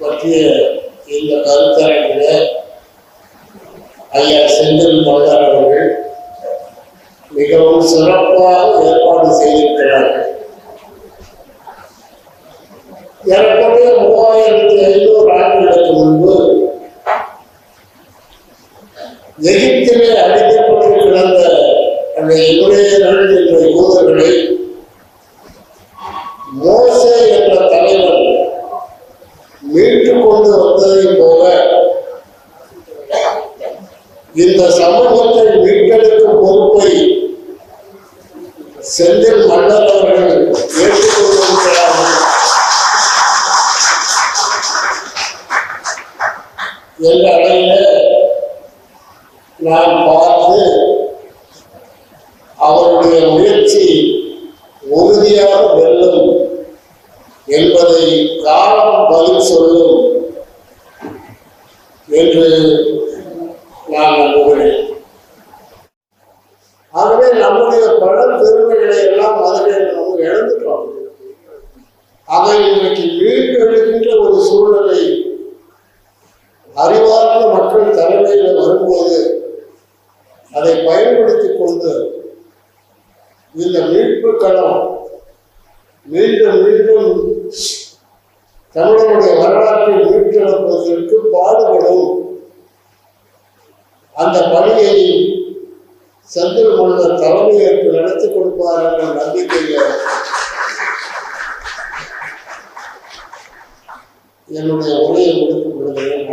பற்றிய இந்த கருத்தரங்கில ஐயா செந்தில் மலர் அவர்கள் மிகவும் சிறப்பாக ஏற்பாடு செய்திருக்கிறார்கள். ஏறக்குறைய மூவாயிரத்தி ஐநூறு ஆண்டுகளுக்கு முன்பு எகிப்திலே அழிக்கப்பட்டு கிடந்த அந்த இவரேயர்கள் என்ற யூதர்களை மோசே ஏற்றுக்கொண்டு வந்ததை வந்ததைப் போல இந்த சமூகத்தை மீட்டெடுக்கும் பொறுப்பை செந்தில் மன்னர் அவர்கள் ஏற்றுக்கொண்டிருக்கிறார்கள். என்ற அளவில் நான் பார்த்து அவருடைய முயற்சி என்பதை காலம் பதில் சொல்லும் என்று நான் நம்புகிறேன். ஆகவே நம்முடைய பல பெருமைகளை எல்லாம் அதிலே நம்ம இழந்துட்டோம். அதை இன்றைக்கு மீட்டெடுக்கின்ற ஒரு சூழ்நிலை அறிவார்ந்த மக்கள் தலைமையில் வரும்போது அதை பயன்படுத்திக் கொண்டு இந்த மீட்பு களம் மீண்டும் மீண்டும் தமிழனுடைய வரலாற்றை மீட்டெடுப்பதற்கு பாடுபடும். அந்த பணியை செந்தில் மன்னர் தலைமையேற்று நடத்தி கொடுப்பார் என்ற நம்பிக்கையில் என்னுடைய உரையை முடித்துக் கொள்கிறேன்.